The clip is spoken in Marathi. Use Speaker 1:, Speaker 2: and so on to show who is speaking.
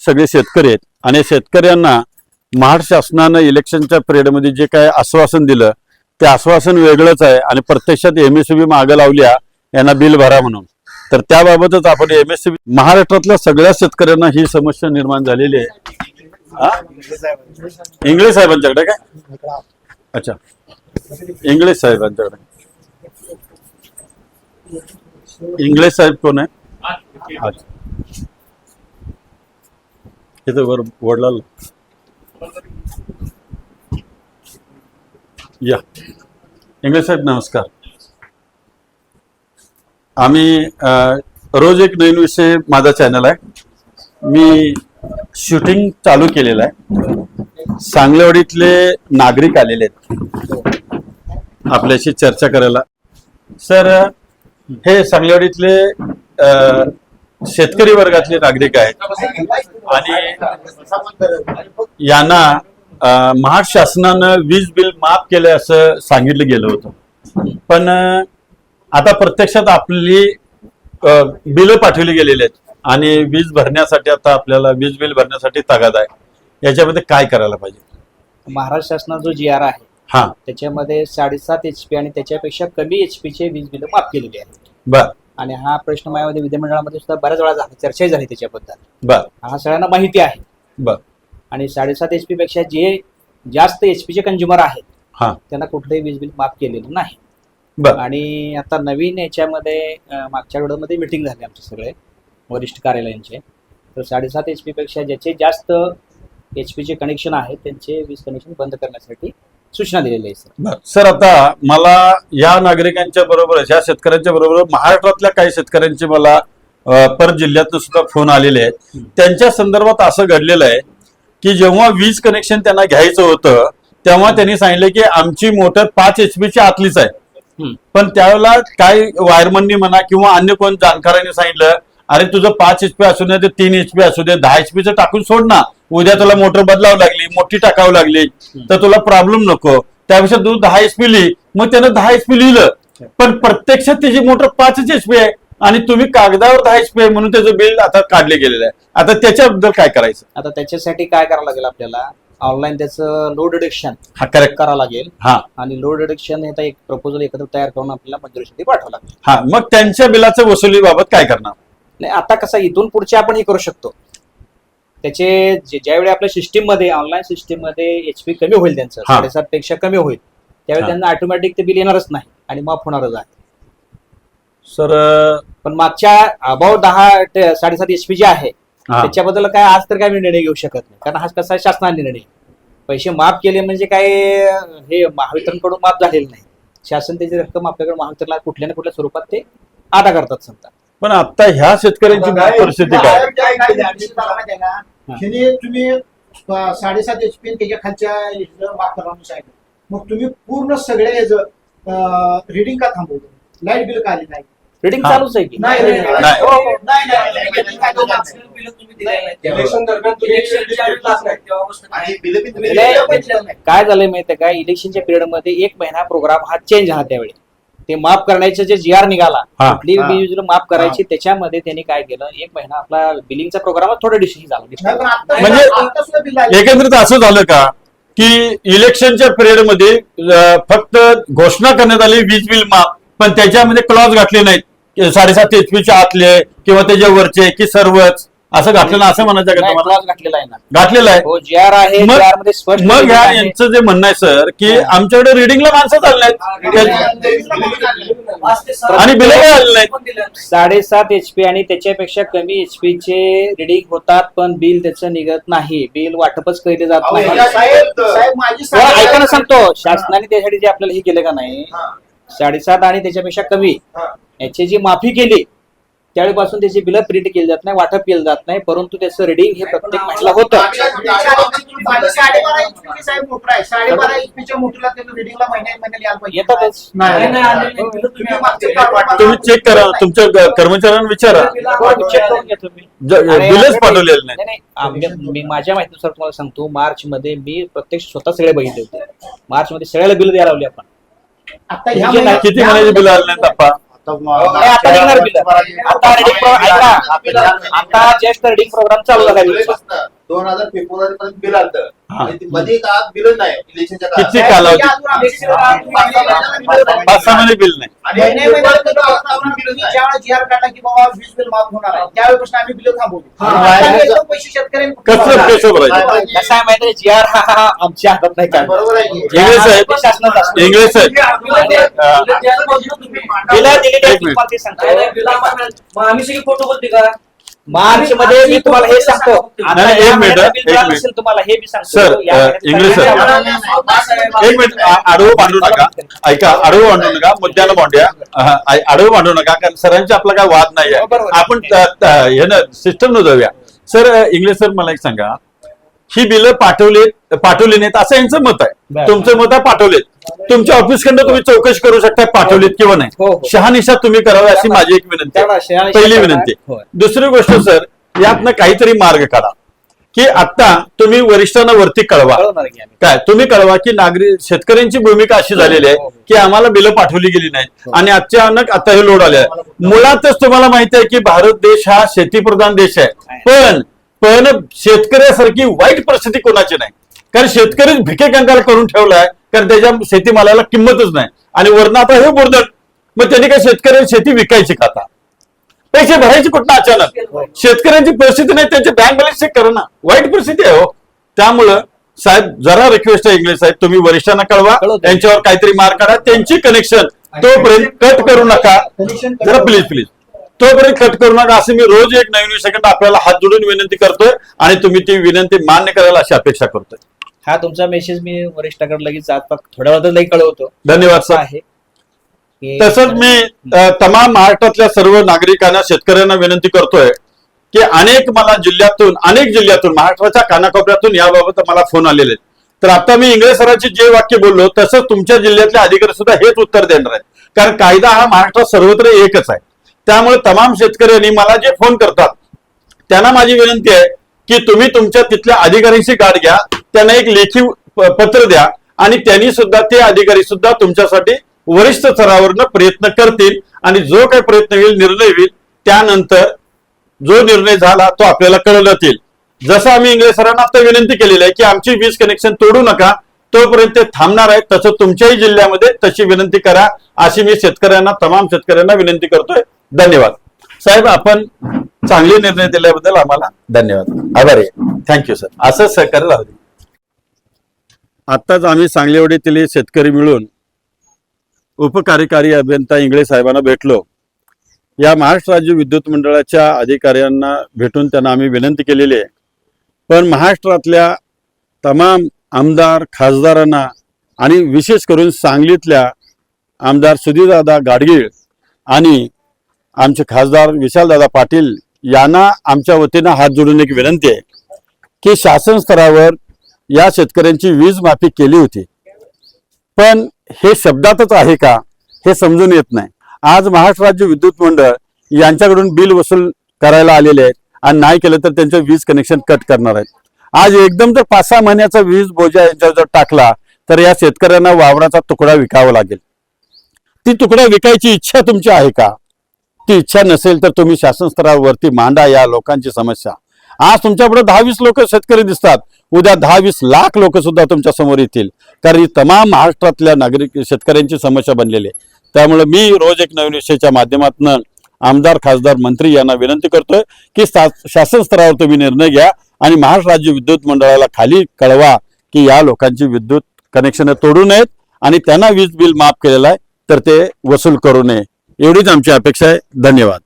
Speaker 1: सगळे शेतकरी आहेत. आणि शेतकऱ्यांना महाराष्ट्र शासनानं इलेक्शनच्या पिरियडमध्ये जे काय आश्वासन दिलं ते आश्वासन वेगळंच आहे आणि प्रत्यक्षात एमएससीबी मागं लावल्या यांना बिल भरा म्हणून. तर त्याबाबतच आपण एमएससीबी महाराष्ट्रातल्या सगळ्या शेतकऱ्यांना ही समस्या निर्माण झालेली आहे. इंग्लिश इंगळे साहेबांच्याकडे काय? अच्छा. इंगळे साहेबांच्याकडे. इंगळे साहेब कोण आहे? अच्छा. इथं वर वडलाल. या. इंग्लिश साहेब नमस्कार. आम्ही रोज एक नवीन विषय माझा चॅनल आहे. मी शूटिंग चालू केलेलं आहे. सांगलेवाडीतले नागरिक आलेले आहेत. आपल्याशी चर्चा करायला. सर हे सांगलेवाडीतले शेतकरी वर्गातले नागरिक आहेत. आणि यांना महाराष्ट्र शासनानं वीज बिल माफ केलंय असं सांगितलं गेलं होतं. पण आता प्रत्यक्षात आपली बिल पाठवली गेलेली आहेत. आणि वीज भरण्यासाठी आता आपल्याला वीज बिल भरण्यासाठी तगादा आहे. याच्यामध्ये काय करायला पाहिजे?
Speaker 2: महाराष्ट्र शासनाचा जो जी आर आहे
Speaker 1: हा.
Speaker 2: त्याच्यामध्ये साडेसात एच पी आणि त्याच्यापेक्षा कमी एच चे वीज बिल माफ केलेली आहेत.
Speaker 1: बर.
Speaker 2: आणि हा प्रश्न माझ्यामध्ये विधिमंडळामध्ये सुद्धा बऱ्याच वेळा झाला चर्चाही झाली त्याच्याबद्दल.
Speaker 1: बर.
Speaker 2: हा सगळ्यांना माहिती आहे.
Speaker 1: बर.
Speaker 2: आणि साडेसात एच पी पेक्षा जे जास्त एच चे कंझ्युमर आहेत
Speaker 1: हा.
Speaker 2: त्यांना कुठलंही वीज बिल माफ केलेलं नाही.
Speaker 1: बर.
Speaker 2: आणि आता नवीन याच्यामध्ये मागच्या वेळेमध्ये मिटिंग झाली आमचे सगळे वरिष्ठ कार्यालयांचे. तर साडेसात एच पी पेक्षा ज्याचे जास्त एच चे कनेक्शन आहे त्यांचे वीज कनेक्शन बंद करण्यासाठी सूचना दिलेली आहे सर
Speaker 1: बर. सर आता मला या नागरिकांच्या बरोबरच या शेतकऱ्यांच्या बरोबर महाराष्ट्रातल्या काही शेतकऱ्यांचे मला अ, पर जिल्ह्यातून सुद्धा फोन आलेले आहेत. त्यांच्या संदर्भात असं घडलेलं आहे की जेव्हा वीज कनेक्शन त्यांना घ्यायचं होतं तेव्हा त्यांनी सांगितलं की आमची मोटर पाच एच ची आतलीच आहे.
Speaker 2: हम्म.
Speaker 1: पण त्यावेळेला काय वायरमननी म्हणा किंवा अन्य कोण जाणकारांनी सांगितलं अरे तुझं पाच एच पी असू दे ते तीन एच पी असू दे दहा एच च टाकून सोड ना. उद्या तुला मोटर बदलावं लागली मोठी टाकावं लागली तर तुला प्रॉब्लेम नको. त्यापेक्षा तू दहा एच पी लिही मग त्यानं दहा एच पी लिहिलं. पण प्रत्यक्षात त्याची मोटर पाचच एच पी आहे आणि तुम्ही कागदावर दहा एच पी आहे म्हणून त्याचं बिल आता काढले गेलेलं आहे. आता त्याच्याबद्दल काय करायचं?
Speaker 2: आता त्याच्यासाठी काय करावं लागेल आपल्याला? ऑनलाईन त्याचं लोड डिडक्शन
Speaker 1: हा करेक्ट
Speaker 2: करावं लागेल.
Speaker 1: हा.
Speaker 2: आणि लोड डिडक्शन हे एक प्रपोजल एकत्र तयार करून आपल्याला मंजुरीसाठी पाठवावं लागेल.
Speaker 1: हा मग त्यांच्या बिलाचं वसुलीबाबत काय करणार?
Speaker 2: नाही आता कसं इथून पुढचे आपण हे करू शकतो. त्याचे जे- ज्यावेळी आपल्या सिस्टीममध्ये ऑनलाईन सिस्टीममध्ये एच पी कमी होईल त्यांचं
Speaker 1: हा.
Speaker 2: साडेसात पेक्षा कमी होईल त्यावेळी
Speaker 1: हा.
Speaker 2: त्यांना ऑटोमॅटिक ते बिल येणारच नाही आणि माफ होणारच आहे.
Speaker 1: सर
Speaker 2: पण मागच्या अबाव दहा ते साडेसात एच पी जे आहे
Speaker 1: हा.
Speaker 2: त्याच्याबद्दल काय आज तर काय मी निर्णय घेऊ शकत नाही कारण हा कसा आहे शासनाने निर्णय. पैसे माफ केले म्हणजे काय हे महावितरणकडून माफ झालेलं नाही. शासन त्याची रक्कम आपल्याकडे महावितरणला कुठल्या ना कुठल्या स्वरूपात ते अदा करतात समजा.
Speaker 1: पण आता ह्या शेतकऱ्यांची परिस्थिती काय?
Speaker 2: हा.
Speaker 3: हिने तुम्ही साडेसात एच पी त्याच्या खालच्या माफ करा सांगितलं. मग तुम्ही पूर्ण सगळे याचं रिडिंग का थांबवलं? लाइट बिल का आली? नाही
Speaker 2: रिडिंग
Speaker 1: हा.
Speaker 2: चालूच आहे की?
Speaker 3: नाही. हो, हो.
Speaker 2: काय झालंय माहितीये का? इलेक्शनच्या पिरियडमध्ये एक महिना प्रोग्राम हा चेंज झाला त्यावेळी. ते माफ करण्याचे जे जी आर निघाला
Speaker 1: हा.
Speaker 2: कुठली
Speaker 3: हा.
Speaker 2: वीज माफ करायची त्याच्यामध्ये त्यांनी काय केलं एक महिना आपला बिलिंगचा प्रोग्राम थोडा डिस्ट्री झाला
Speaker 3: नाही, पण आता-
Speaker 1: म्हणजे-
Speaker 3: आता सुद्धा बिल आली.
Speaker 1: एकंदरीत असं झालं का की इलेक्शनच्या पिरियडमध्ये अं, फक्त घोषणा करण्यात आली वीज बिल माफ पण त्याच्यामध्ये क्लॉज घातले नाहीत की साडेसात च्या आतले किंवा त्याच्या वरचे की सर्वच असं घातलं ना असं म्हणायचं का तुम्हाला?
Speaker 2: घातलेला आहे ना.
Speaker 1: घातलेलं आहे?
Speaker 2: हो जी आर आहे
Speaker 1: मग-
Speaker 2: मध्ये स्पष्ट
Speaker 1: ह्या
Speaker 2: आहे.
Speaker 1: यांचं जे म्हणणं आहे सर की आमच्याकडे रिडिंगला माणसं चालले आणि बिलं काय
Speaker 2: साडेसात एच पी आणि त्याच्यापेक्षा कमी एच पी चे रिडिंग होतात पण बिल त्याचं निघत नाही. बिल वाटपच केले जात नाही.
Speaker 3: या साहेब साहेब माझी
Speaker 2: हो, ऐका ना
Speaker 3: साडेसात-
Speaker 2: सांगतो शासनाने त्यासाठी जे आपल्याला हे केलं का नाही?
Speaker 3: हा,
Speaker 2: साडेसात आणि त्याच्यापेक्षा कमी.
Speaker 3: हा.
Speaker 2: याची जी माफी केली त्यावेळीपासून त्याची बिलं प्रिंट केली जात नाही वाटप केलं जात नाही परंतु त्याचं रिडिंग हे प्रत्येक महिन्याला होतं. येतातच.
Speaker 3: तुम्ही
Speaker 1: चेक करा तुमच्या कर्मचाऱ्यांना विचारा
Speaker 2: हो, check करून घ्या तुम्ही.
Speaker 1: बिलच पाठवलेलं नाही
Speaker 2: नाही, नाही. आमच्या- मी माझ्या माहितीनुसार तुम्हाला सांगतो मार्च मध्ये मी प्रत्यक्ष स्वतः सगळे बघितले होते मार्च मध्ये सगळ्याला बिल द्यायला लावली आपण
Speaker 3: आता
Speaker 1: किती महिन्याचे बिल आले
Speaker 2: नाही, आता निघणार बिल आता रेडिंग आता जस्ट रेडिंग प्रोग्राम चालू झाला.
Speaker 4: दोन हजार फेब्रुवारी पर्यंत बिल आलं मध्ये काळात बिल नाही. इलेक्शनच्या
Speaker 1: किती कालावधी?
Speaker 4: आणि
Speaker 1: पाच सहा महिने बिल नाही.
Speaker 3: की
Speaker 4: हा.
Speaker 2: हा हा आमच्या हातात नाही काय
Speaker 4: बरोबर आहे की?
Speaker 1: इंग्लिश साहेब.
Speaker 5: आम्ही सगळी खोटं बोलते का?
Speaker 2: मार्च मध्ये मी तुम्हाला हे सांगतो आता
Speaker 1: नाही, एक मिनिट,
Speaker 2: महिन्यात बिल
Speaker 1: एक
Speaker 2: मिळालं
Speaker 1: मिनिट.
Speaker 2: असेल तुम्हाला हे सांगतो
Speaker 1: सर,
Speaker 2: या
Speaker 1: अ,
Speaker 2: महिन्यात
Speaker 1: इंग्लिश.
Speaker 2: झालं?
Speaker 1: एक मिनिट आ- आडवं भांडू नका ऐका आडवं भांडू नका मुद्द्यानं भांडूया हा, आ- आडवं भांडू नका कारण सरांचे आपला काय वाद नाही
Speaker 2: बरोबर.
Speaker 1: आपण त- त- हे ना सिस्टम न जाऊया सर इंग्लिश सर मला एक सांगा ही बिलं पाठवली पाठवली नाहीत असं यांचं मत आहे. तुमचं मत आहे पाठवलेत. तुमच्या ऑफिसकडनं तुम्ही चौकशी करू शकता पाठवलीत किंवा नाही.
Speaker 2: हो, हो.
Speaker 1: शहानिशा तुम्ही करावी अशी माझी एक विनंती
Speaker 2: त्याला
Speaker 1: आहे.
Speaker 2: शहानिशा
Speaker 1: पहिली
Speaker 2: करणार.
Speaker 1: विनंती
Speaker 2: होय.
Speaker 1: दुसरी गोष्ट सर यातनं काहीतरी मार्ग काढा. की आता तुम्ही वरिष्ठांना वरती कळवा.
Speaker 2: कळवणार की आम्ही.
Speaker 1: काय? तुम्ही कळवा की नागरिक शेतकऱ्यांची भूमिका अशी झालेली आहे की आम्हाला बिलं पाठवली गेली नाहीत. आणि अचानक आता हे लोड आले आहे मुळातच तुम्हाला माहिती आहे की भारत देश हा शेतीप्रधान देश आहे. पण पण शेतकऱ्यासारखी वाईट परिस्थिती कोणाची नाही. कारण शेतकरी भिके कंगाल करून ठेवलाय कारण त्याच्या शेतीमालाला किंमतच नाही. आणि वरनं आता हे बुरदड मग त्यांनी काय शेतकऱ्यांनी शेती विकायची का आता? पैसे भरायचे कुठं अचानक? शेतकऱ्यांची परिस्थिती नाही त्यांचे बँक बॅलन्स चेक करा ना वाईट परिस्थिती आहे हो. त्यामुळं साहेब जरा रिक्वेस्ट आहे इंग्लिश साहेब तुम्ही वरिष्ठांना कळवा. त्यांच्यावर काहीतरी मार करा त्यांची कनेक्शन तोपर्यंत कट करू नका. जरा प्लीज प्लीज तोपर्यंत कट करू नका. असं मी रोज एक नवीन सेकंड आपल्याला हात जोडून विनंती करतोय आणि तुम्ही ती विनंती मान्य करायला अशी अपेक्षा करतोय.
Speaker 2: हा तुमचा मेसेज मी वरिष्ठाकडे लगेच आता थोड्या वेळात लई कळवतो.
Speaker 1: धन्यवाद सर.
Speaker 2: आहे की-
Speaker 1: तसंच मी अ, तमाम महाराष्ट्रातल्या सर्व नागरिकांना शेतकऱ्यांना विनंती करतोय की अनेक मला जिल्ह्यातून अनेक जिल्ह्यातून महाराष्ट्राच्या कानाकोपऱ्यातून याबाबत मला फोन आलेले आहेत. तर आता मी इंग्रज सरांची जे वाक्य बोललो तसंच तुमच्या जिल्ह्यातले अधिकारी सुद्धा हेच उत्तर देणार आहेत. कारण कायदा हा महाराष्ट्रात सर्वत्र एकच आहे. त्यामुळे तमाम शेतकऱ्यांनी मला जे फोन करतात त्यांना माझी विनंती आहे की तुम्ही तुमच्या तिथल्या अधिकाऱ्यांशी गाठ घ्या. त्यांना एक लेखी प- पत्र द्या. आणि त्यांनी सुद्धा ते अधिकारी सुद्धा तुमच्यासाठी वरिष्ठ स्तरावरनं प्रयत्न करतील आणि जो काही प्रयत्न होईल निर्णय होईल त्यानंतर जो निर्णय झाला तो आपल्याला कळवण्यात येईल. जसं आम्ही इंग्रज सरांना आता विनंती केलेली आहे की आमची वीज कनेक्शन तोडू नका तोपर्यंत ते थांबणार आहे तसं तुमच्याही जिल्ह्यामध्ये तशी विनंती करा अशी मी शेतकऱ्यांना तमाम शेतकऱ्यांना विनंती करतोय. धन्यवाद. साहेब आपण चांगले निर्णय दिल्याबद्दल आम्हाला धन्यवाद. आभारी थँक्यू सर असं सहकार्य राहू आत्ताच आम्ही सांगलीवडीतील शेतकरी मिळून उपकार्यकारी अभियंता इंगळे साहेबांना भेटलो. या महाराष्ट्र राज्य विद्युत मंडळाच्या अधिकाऱ्यांना भेटून त्यांना आम्ही विनंती केलेली आहे. पण महाराष्ट्रातल्या तमाम आमदार खासदारांना आणि विशेष करून सांगलीतल्या आमदार सुधीरदादा गाडगीळ आणि आमचे खासदार विशालदादा पाटील यांना आमच्या वतीनं हात जोडून एक विनंती आहे की शासन स्तरावर या शेतकऱ्यांची वीज माफी केली होती. पण हे शब्दातच आहे का हे समजून येत नाही. आज महाराष्ट्र राज्य विद्युत मंडळ यांच्याकडून बिल वसूल करायला आलेले आहेत आणि नाही केलं तर त्यांचं वीज कनेक्शन कट करणार आहेत. आज एकदम जर पाच सहा महिन्याचा वीज बोजा यांच्यावर जर टाकला तर या शेतकऱ्यांना वावराचा तुकडा विकावा लागेल. ती तुकडा विकायची इच्छा तुमची आहे का? ती इच्छा नसेल तर तुम्ही शासन स्तरावरती मांडा या लोकांची समस्या. आज तुमच्यापुढे दहा वीस लोक शेतकरी दिसतात. उद्या दहा वीस लाख लोक सुद्धा तुमच्यासमोर येतील. कारण ही तमाम महाराष्ट्रातल्या नागरिक शेतकऱ्यांची समस्या बनलेली आहे. त्यामुळे मी रोज एक नवीन विषयाच्या माध्यमातून आमदार खासदार मंत्री यांना विनंती करतोय की शासन स्तरावर तुम्ही निर्णय घ्या आणि महाराष्ट्र राज्य विद्युत मंडळाला खाली कळवा की या लोकांची विद्युत कनेक्शन तोडू नयेत आणि त्यांना वीज बिल माफ केलेलं आहे तर ते वसूल करू नये. एवढीच आमची अपेक्षा आहे. धन्यवाद.